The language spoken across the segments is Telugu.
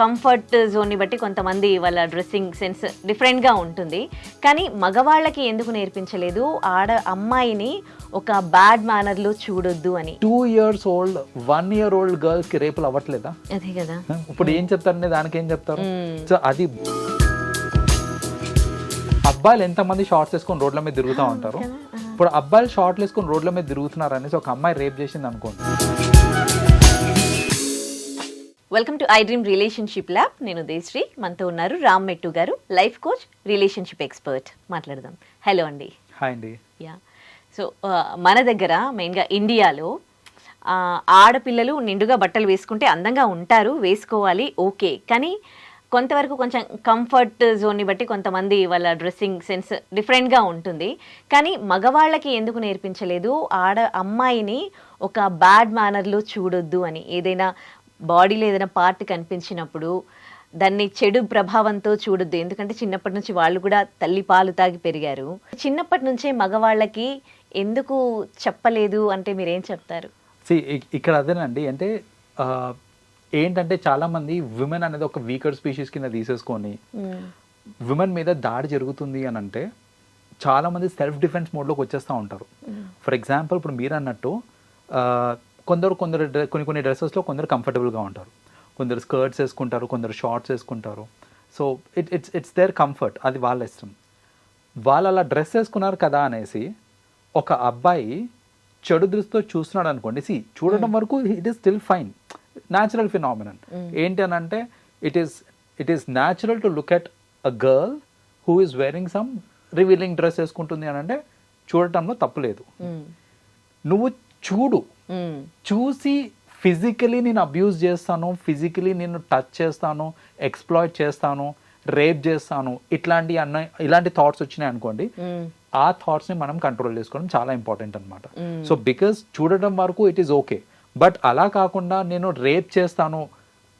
కంఫర్ట్ జోన్ని బట్టి కొంతమంది వాళ్ళ డ్రెస్సింగ్ సెన్స్ డిఫరెంట్గా ఉంటుంది. కానీ మగవాళ్ళకి ఎందుకు నేర్పించలేదు? ఆడ అమ్మాయిని ఒక బ్యాడ్ మేనర్లో చూడొద్దు అని. Two years old one year old గర్ల్స్కి రేపులు అవ్వట్లేదా? అదే కదా. ఇప్పుడు ఏం చెప్తారండి? దానికి ఏం చెప్తారు. సో అది అబ్బాయిలు ఎంతమంది షార్ట్స్ వేసుకొని రోడ్ల మీద తిరుగుతూ ఉంటారు? ఇప్పుడు అబ్బాయిలు షార్ట్లు వేసుకొని రోడ్ల మీద తిరుగుతున్నారు అనేసి ఒక అమ్మాయి రేప్ చేసింది అనుకోండి welcome to I dream relationship lab నేను దేశ్రీ మనతో ఉన్నారు రామ్ మెట్టు గారు లైఫ్ కోచ్ రిలేషన్షిప్ ఎక్స్పర్ట్ మాట్లాడదాం. హలో అండి. హాయ్ అండి. యా సో మన దగ్గర మెయిన్గా ఇండియాలో ఆడపిల్లలు నిండుగా బట్టలు వేసుకుంటే అందంగా ఉంటారు వేసుకోవాలి ఓకే కానీ కొంతవరకు కొంచెం కంఫర్ట్ జోన్ని బట్టి కొంతమంది వాళ్ళ డ్రెస్సింగ్ సెన్స్ డిఫరెంట్గా ఉంటుంది. కానీ మగవాళ్ళకి ఎందుకు నేర్పించలేదు? ఆడ అమ్మాయిని ఒక బ్యాడ్ మేనర్లో చూడొద్దు అని. ఏదైనా బాడీలో ఏదైనా పార్ట్ కనిపించినప్పుడు దాన్ని చెడు ప్రభావంతో చూడొద్దు. ఎందుకంటే చిన్నప్పటి నుంచి వాళ్ళు కూడా తల్లి పాలు తాగి పెరిగారు. చిన్నప్పటి నుంచే మగవాళ్ళకి ఎందుకు చెప్పలేదు అంటే మీరేం చెప్తారు? ఇక్కడ అదేనండి. అంటే ఏంటంటే చాలా మంది విమెన్ అనేది ఒక వీకర్ స్పీషీస్ కింద తీసేసుకొని విమెన్ మీద దాడి జరుగుతుంది అని అంటే చాలా మంది సెల్ఫ్ డిఫెన్స్ మోడ్లోకి వచ్చేస్తూ ఉంటారు. ఫర్ ఎగ్జాంపుల్ ఇప్పుడు మీరు అన్నట్టు కొందరు కొందరు కొన్ని కొన్ని డ్రెస్సెస్లో కొందరు కంఫర్టబుల్గా ఉంటారు. కొందరు స్కర్ట్స్ వేసుకుంటారు కొందరు షార్ట్స్ వేసుకుంటారు. So it it's it's their comfort. అది వాళ్ళ ఇష్టం. వాళ్ళు అలా డ్రెస్ వేసుకున్నారు కదా అనేసి ఒక అబ్బాయి చెడు దృష్టితో చూస్తున్నాడు అనుకోండి. సి చూడడం వరకు it is still fine. Natural phenomenon. ఏంటి అని అంటే it is it is natural to look at a girl who is wearing some revealing dress వేసుకుంటుంది అని అంటే చూడటంలో తప్పులేదు నువ్వు చూడు. చూసి ఫిజికలీ నేను అబ్యూస్ చేస్తాను ఫిజికలీ నేను టచ్ చేస్తాను ఎక్స్ప్లాయిట్ చేస్తాను రేప్ చేస్తాను ఇట్లాంటి అన్న ఇలాంటి థాట్స్ వచ్చినాయి అనుకోండి ఆ థాట్స్ని మనం కంట్రోల్ చేసుకోవడం చాలా ఇంపార్టెంట్ అనమాట సో బికాస్ చూడడం వరకు ఇట్ ఈస్ ఓకే బట్ అలా కాకుండా నేను రేప్ చేస్తాను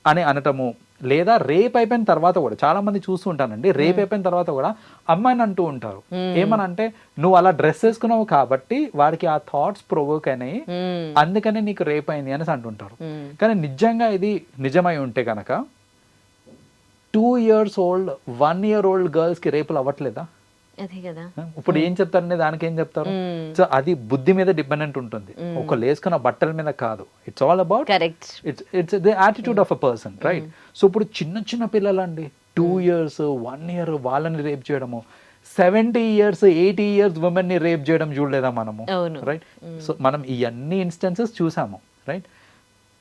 అని అనటము లేదా రేప్ అయిపోయిన తర్వాత కూడా చాలా మంది చూస్తూ ఉంటానండి రేప్ అయిపోయిన తర్వాత కూడా అమ్మాయిని అంటూ ఉంటారు. ఏమనంటే నువ్వు అలా డ్రెస్ వేసుకున్నావు కాబట్టి వాడికి ఆ థాట్స్ ప్రొవోక్ అయినాయి అందుకనే నీకు రేప్ అయింది అనేసి అంటుంటారు. కానీ నిజంగా ఇది నిజమై ఉంటే కనుక two years old one year old గర్ల్స్కి రేపులు అవ్వట్లేదా? అదే కదా. ఇప్పుడు ఏం చెప్తారండి దానికి ఏం చెప్తారు? సో అది బుద్ధి మీద డిపెండెంట్ ఉంటుంది. ఒక లేసుకున్న బట్టల మీద కాదు. It's all about correct it's it's the attitude of a person right so ఇప్పుడు చిన్న చిన్న పిల్లలండి టూ ఇయర్స్ వన్ ఇయర్ వాళ్ళని రేప్ చేయడము సెవెంటీ ఇయర్స్ ఎయిటీ ఇయర్స్ ఉమెన్ని రేప్ చేయడం చూడలేదా మనము. రైట్ సో మనం ఈ అన్ని ఇన్స్టెన్సెస్ చూసాము రైట్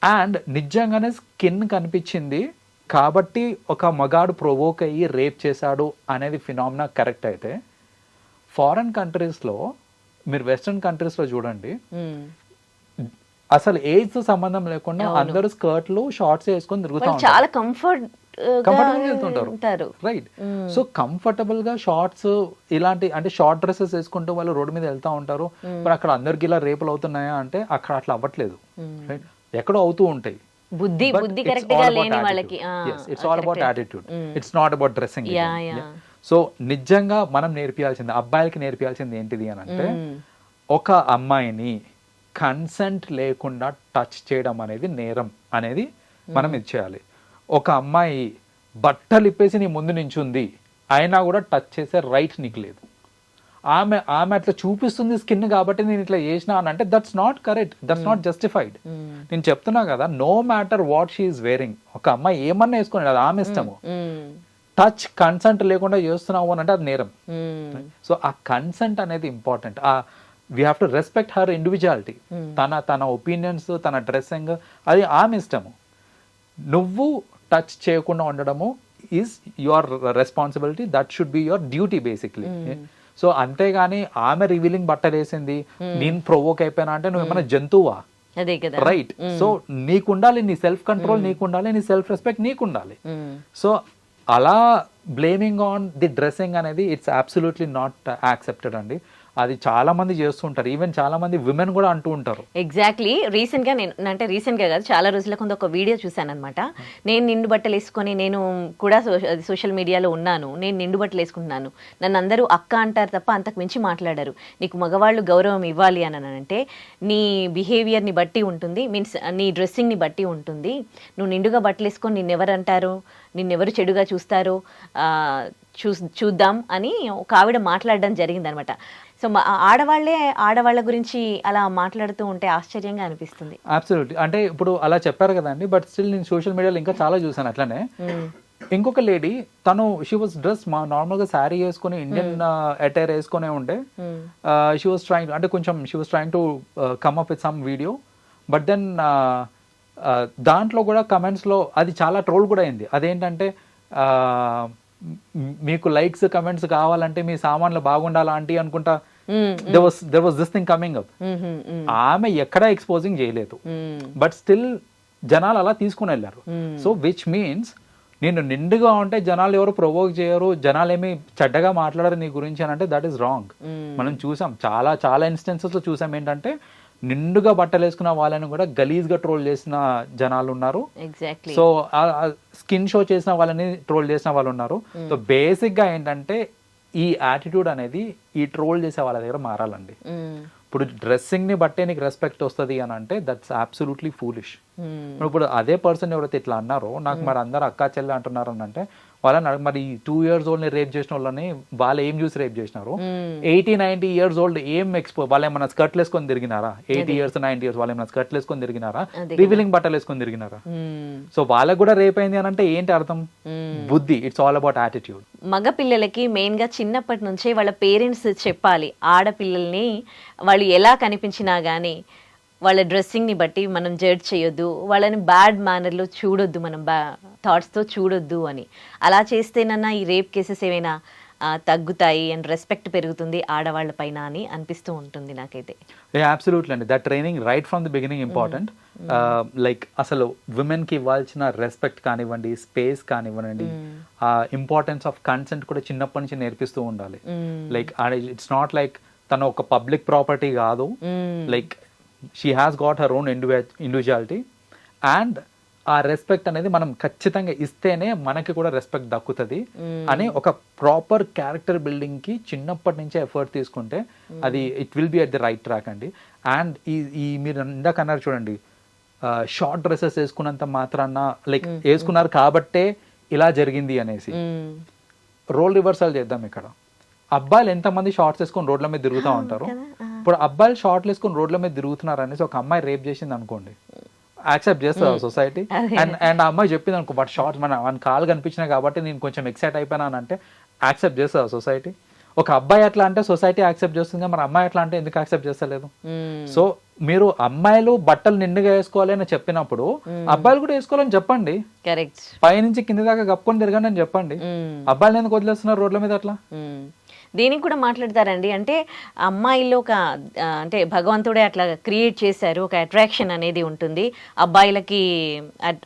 అండ్ నిజంగానే స్కిన్ కనిపించింది కాబట్టి ఒక మగాడు ప్రొవోక్ అయ్యి రేప్ చేశాడు అనేది ఫినామినా కరెక్ట్ అయితే ఫారెన్ కంట్రీస్లో మీరు వెస్ట్రన్ కంట్రీస్లో చూడండి అసలు ఏజ్ సంబంధం లేకుండా అందరూ స్కర్ట్లు షార్ట్స్ వేసుకొని తిరుగుతా వాళ్ళు చాలా కంఫర్ట్ కంఫర్టబుల్ వెళ్తుంటారు. ఉంటారు. రైట్ సో కంఫర్టబుల్గా షార్ట్స్ ఇలాంటి అంటే షార్ట్ డ్రెస్సెస్ వేసుకుంటూ వాళ్ళు రోడ్డు మీద వెళ్తా ఉంటారు. మరి అక్కడ అందరికి ఇలా రేపులు అవుతున్నాయా అంటే అక్కడ అట్లా అవ్వట్లేదు. రైట్ ఎక్కడో అవుతూ ఉంటాయి. బుద్ధి బుద్ధి కరెక్ట్గా లేని వాళ్ళకి it's all about attitude it's not about dressing. So నిజంగా మనం నేర్పియాల్సింది అబ్బాయిలకి నేర్పియాల్సింది ఏంటిది అని అంటే ఒక అమ్మాయిని కన్సెంట్ లేకుండా టచ్ చేయడం అనేది నేరం అనేది మనం ఇచ్చేయాలి ఒక అమ్మాయి బట్టలు ఇప్పేసి నీ ముందు నించుంది అయినా కూడా టచ్ చేసే రైట్ నీకు లేదు. ఆమె ఆమె అట్లా చూపిస్తుంది స్కిన్ కాబట్టి నేను ఇట్లా చేసిన అని అంటే that's not correct that's not justified నేను చెప్తున్నా కదా no matter what she's wearing ఒక అమ్మాయి ఏమన్నా వేసుకుని అది ఆమె ఇష్టము. టచ్ కన్సెంట్ లేకుండా చేస్తున్నావు అని అంటే అది నేరం. సో ఆ కన్సెంట్ అనేది ఇంపార్టెంట్ ఆ we have to respect her individuality తన తన ఒపీనియన్స్ తన డ్రెస్సింగ్ అది ఆమె ఇష్టము. నువ్వు టచ్ చేయకుండా ఉండడము is your responsibility that should be your duty basically so అంతేగాని ఆమె రివీలింగ్ బట్టలు వేసింది. నేను ప్రొవోక్ అయిపోయినా అంటే నువ్వు ఏమైనా జంతువా? అదే కదా. రైట్ సో నీకు ఉండాలి నీ సెల్ఫ్ కంట్రోల్ నీకు ఉండాలి నీ సెల్ఫ్ రెస్పెక్ట్ నీకు ఉండాలి మ్మ్. సో అలా బ్లేమింగ్ ఆన్ ది డ్రెస్సింగ్ అనేది ఇట్స్ అబ్సల్యూట్లీ నాట్ యాక్సెప్టెడ్ అండి. అది చాలా మంది చేస్తుంటారు ఈవెన్ చాలా మంది విమెన్ కూడా అంటూ ఉంటారు. ఎగ్జాక్ట్లీ రీసెంట్గా నేను అంటే రీసెంట్గా కాదు చాలా రోజుల కొంత ఒక వీడియో చూశాను అనమాట నేను నిండు బట్టలు వేసుకొని నేను కూడా సోషల్ మీడియాలో ఉన్నాను. నేను నిండు బట్టలు వేసుకుంటున్నాను. నన్ను అందరూ అక్క అంటారు తప్ప అంతకు మించి మాట్లాడారు. నీకు మగవాళ్ళు గౌరవం ఇవ్వాలి అని అంటే నీ బిహేవియర్ని బట్టి ఉంటుంది. మీన్స్ నీ డ్రెస్సింగ్ని బట్టి ఉంటుంది. నువ్వు నిండుగా బట్టలు వేసుకొని నిన్నెవరు అంటారు? నిన్నెవరు చెడుగా చూస్తారో? చూ చూద్దాం అని ఒక ఆవిడ మాట్లాడడం జరిగిందనమాట సో మా ఆడవాళ్ళే ఆడవాళ్ళ గురించి అలా మాట్లాడుతూ ఉంటే ఆశ్చర్యంగా అనిపిస్తుంది. అబ్సల్యూట్లీ అంటే ఇప్పుడు అలా చెప్పారు కదండి బట్ స్టిల్ నేను సోషల్ మీడియాలో ఇంకా చాలా చూసాను అట్లనే. మ్మ్. ఇంకొక లేడీ తను షీ వాస్ డ్రెస్ మా నార్మల్గా శారీ వేసుకొని ఇండియన్ అటైర్ వేసుకునే ఉండే. షీ వాస్ ట్రైంగ్ అంటే కొంచెం she was trying to come up with some video but then దాంట్లో కూడా కమెంట్స్లో అది చాలా ట్రోల్ కూడా అయింది. అదేంటంటే మీకు లైక్స్ కమెంట్స్ కావాలంటే మీ సామాన్లు బాగుండాలా ఆంటీ అనుకుంటా మ్మ్. They was this thing coming up. ఆమె ఎక్కడా ఎక్స్పోజింగ్ చేయలేదు. బట్ స్టిల్ జనాలు అలా తీసుకుని వెళ్ళారు. సో విచ్ మీన్స్ నేను నిండుగా ఉంటే జనాలు ఎవరు ప్రొవోక్ చేయరు జనాలు ఏమి చెడ్డగా మాట్లాడరు నీ గురించి అని అంటే దట్ ఈస్ రాంగ్. మనం చూసాం చాలా చాలా ఇన్స్టెన్సెస్లో చూసాం ఏంటంటే నిండుగా బట్టలు వేసుకున్న వాళ్ళని కూడా గలీజ్గా ట్రోల్ చేసిన జనాలు ఉన్నారు సో స్కిన్ షో చేసిన వాళ్ళని ట్రోల్ చేసిన వాళ్ళు ఉన్నారు సో బేసిక్గా ఏంటంటే ఈ యాటిట్యూడ్ అనేది ఈ ట్రోల్ చేసే వాళ్ళ దగ్గర మారాలండి. ఇప్పుడు డ్రెస్సింగ్ని బట్టే నీకు రెస్పెక్ట్ వస్తుంది అని అంటే దట్స్ అబ్సల్యూట్లీ ఫూలిష్. ఇప్పుడు అదే పర్సన్ ఎవరైతే ఇట్లా అన్నారో నాకు మరి అందరు అక్కా చెల్లె అంటున్నారు అని అంటే వాళ్ళని మరి టూ ఇయర్స్ ఓల్డ్ని రేప్ చేసిన వాళ్ళని వాళ్ళు ఏం చూసి రేప్ చేసినారు. ఎయిటీ నైన్టీ ఇయర్స్ ఓల్డ్ ఏం ఎక్స్పో వాళ్ళు ఏమైనా స్కర్ట్లు వేసుకొని తిరిగినారా? ఎయిటీ ఇయర్స్ నైన్టీ ఇయర్స్ వాళ్ళు ఏమైనా స్కర్ట్లు వేసుకొని తిరిగినారా? రివీలింగ్ బట్టలు వేసుకొని తిరిగినారా. సో వాళ్ళకు కూడా రేప్ అయింది అని అంటే ఏంటి అర్థం. బుద్ధి. ఇట్స్ ఆల్ అబౌట్ యాటిట్యూడ్ మగ పిల్లలకి మెయిన్గా చిన్నప్పటి నుంచే వాళ్ళ పేరెంట్స్ చెప్పాలి. ఆడపిల్లల్ని వాళ్ళు ఎలా కనిపించినా కానీ వాళ్ళ డ్రెస్సింగ్ని బట్టి మనం జడ్జ్ చేయొద్దు వాళ్ళని బ్యాడ్ మేనర్లో చూడొద్దు మనం బ్యా థాట్స్తో చూడొద్దు అని. అలా చేస్తేనన్నా ఈ రేప్ కేసెస్ ఏమైనా తగ్గుతాయి అండ్ రెస్పెక్ట్ పెరుగుతుంది ఆడవాళ్ళ పైన అని అనిపిస్తూ ఉంటుంది నాకైతే. అబ్సల్యూట్లీ అండి. That training right from the beginning important like అసలు women కి ఇవ్వాల్సిన రెస్పెక్ట్ కానివ్వండి స్పేస్ కానివ్వండి ఆ ఇంపార్టెన్స్ ఆఫ్ కన్సెంట్ కూడా చిన్నప్పటి నుంచి నేర్పిస్తూ ఉండాలి. లైక్ ఇట్స్ నాట్ లైక్ తన ఒక పబ్లిక్ ప్రాపర్టీ కాదు. Like she has got her own individuality and ఆ రెస్పెక్ట్ అనేది మనం ఖచ్చితంగా ఇస్తేనే మనకి కూడా రెస్పెక్ట్ దక్కుతుంది అని ఒక ప్రాపర్ క్యారెక్టర్ బిల్డింగ్కి చిన్నప్పటి నుంచే ఎఫర్ట్ తీసుకుంటే అది it will be at the right track అండి. అండ్ ఈ ఈ మీరు ఇందాక అన్నారు చూడండి షార్ట్ డ్రెస్సెస్ వేసుకున్నంత మాత్రాన లైక్ వేసుకున్నారు కాబట్టే ఇలా జరిగింది అనేసి. రోల్ రివర్సల్ చేద్దాం ఇక్కడ. అబ్బాయిలు ఎంతమంది షార్ట్స్ వేసుకొని రోడ్ల మీద తిరుగుతూ ఉంటారు? ఇప్పుడు అబ్బాయిలు షార్ట్లు వేసుకొని రోడ్ల మీద తిరుగుతున్నారు అనేసి ఒక అమ్మాయి రేప్ చేసింది అనుకోండి. యాక్సెప్ట్ చేస్తారు సొసైటీ. అండ్ అండ్ ఆ అమ్మాయి చెప్పింది అనుకో బట్ షార్ట్స్ మన మన కాలు కనిపించినాయి కాబట్టి నేను కొంచెం ఎక్సైట్ అయిపోయినాను అంటే యాక్సెప్ట్ చేస్తారు సొసైటీ. ఒక అబ్బాయి అట్లా అంటే సొసైటీ యాక్సెప్ట్ చేస్తుంది మరి అమ్మాయి అట్లా అంటే ఎందుకు యాక్సెప్ట్ చేస్తలేదు. సో మీరు అమ్మాయిలు బట్టలు నిండుగా వేసుకోవాలి అని చెప్పినప్పుడు అబ్బాయిలు కూడా వేసుకోవాలని చెప్పండి. కరెక్ట్. పైనుంచి కింద దాకా కప్పుకొని తిరగండి అని చెప్పండి. అబ్బాయిలు ఎందుకు వదిలేస్తున్నారు రోడ్ల మీద అట్లా. దీనికి కూడా మాట్లాడతారండి. అంటే అమ్మాయిల్లో ఒక అంటే భగవంతుడే అట్లా క్రియేట్ చేశారు. ఒక అట్రాక్షన్ అనేది ఉంటుంది. అబ్బాయిలకి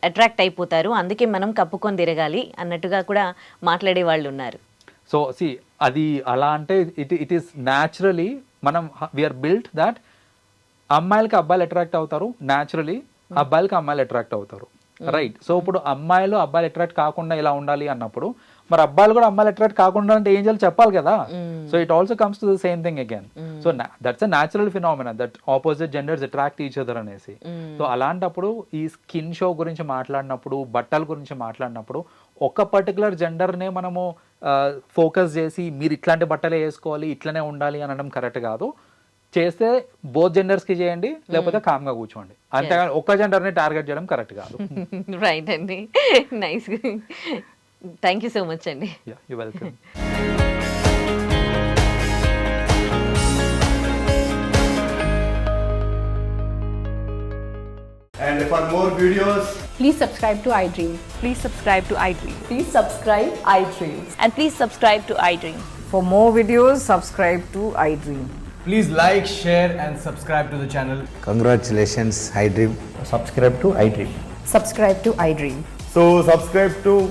అట్రాక్ట్ అయిపోతారు. అందుకే మనం కప్పుకొని తిరగాలి అన్నట్టుగా కూడా మాట్లాడే వాళ్ళు ఉన్నారు. సో సి అది అలా అంటే ఇట్ ఇట్ ఈస్ న్యాచురలీ మనం వీఆర్ బిల్ట్ దట్ అమ్మాయిలకి అబ్బాయిలు అట్రాక్ట్ అవుతారు. న్యాచురలీ అబ్బాయిలకి అమ్మాయిలు అట్రాక్ట్ అవుతారు. రైట్ సో ఇప్పుడు అమ్మాయిలు అబ్బాయిలు అట్రాక్ట్ కాకుండా ఇలా ఉండాలి అన్నప్పుడు మరి అబ్బాయిలు కూడా అమ్మాయిలు అట్రాక్ట్ కాకుండా అంటే ఏం చేయాలి చెప్పాలి కదా. So it also comes to the same thing again so that's a natural phenomena that opposite genders attract each other అనేసి. సో అలాంటప్పుడు ఈ స్కిన్ షో గురించి మాట్లాడినప్పుడు బట్టల గురించి మాట్లాడినప్పుడు ఒక పర్టికులర్ జెండర్నే మనము ఫోకస్ చేసి మీరు ఇట్లాంటి బట్టలే వేసుకోవాలి ఇట్లనే ఉండాలి అనడం కరెక్ట్ కాదు. చేస్తే బోత్ జెండర్స్కి చేయండి లేకపోతే కామ్గా కూర్చోండి. అంతేగాని ఒక జెండర్ని టార్గెట్ చేయడం కరెక్ట్ కాదు. రైట్ అండి. Nice thank you so much అండి you welcome And for more videos, Please subscribe to iDream. Please subscribe to iDream. Please subscribe iDream. And please subscribe to iDream. For more videos, subscribe to iDream. please like, share, and subscribe to the channel. Congratulations, iDream. subscribe to iDream. Subscribe to iDream. So, subscribe to